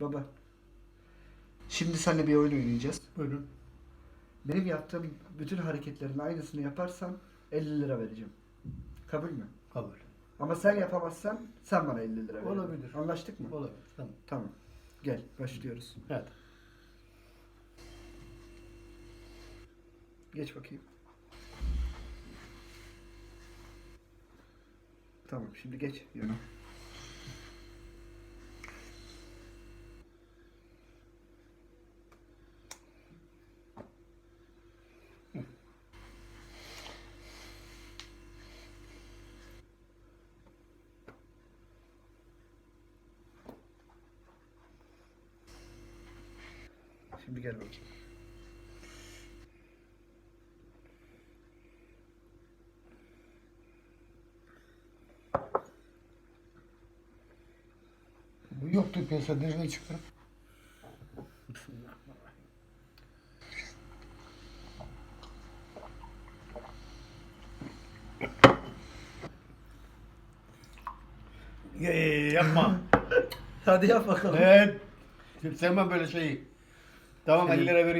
Baba. Şimdi seninle bir oyun oynayacağız. Buyurun. Benim yaptığım bütün hareketlerin aynısını yaparsan 50 lira vereceğim. Kabul mü? Kabul. Ama sen yapamazsan sen bana 50 lira ver. Olabilir. Anlaştık mı? Olabilir. Tamam. Tamam. Gel başlıyoruz. Evet. Geç bakayım. Tamam şimdi geç yana. Şimdi gel bakayım. Bu yoktu piyasada. Nereden çıktı? Ye, yapma. Hadi yap bakalım. evet. Sevmem böyle şeyi. Tamam 50 lira vereyim.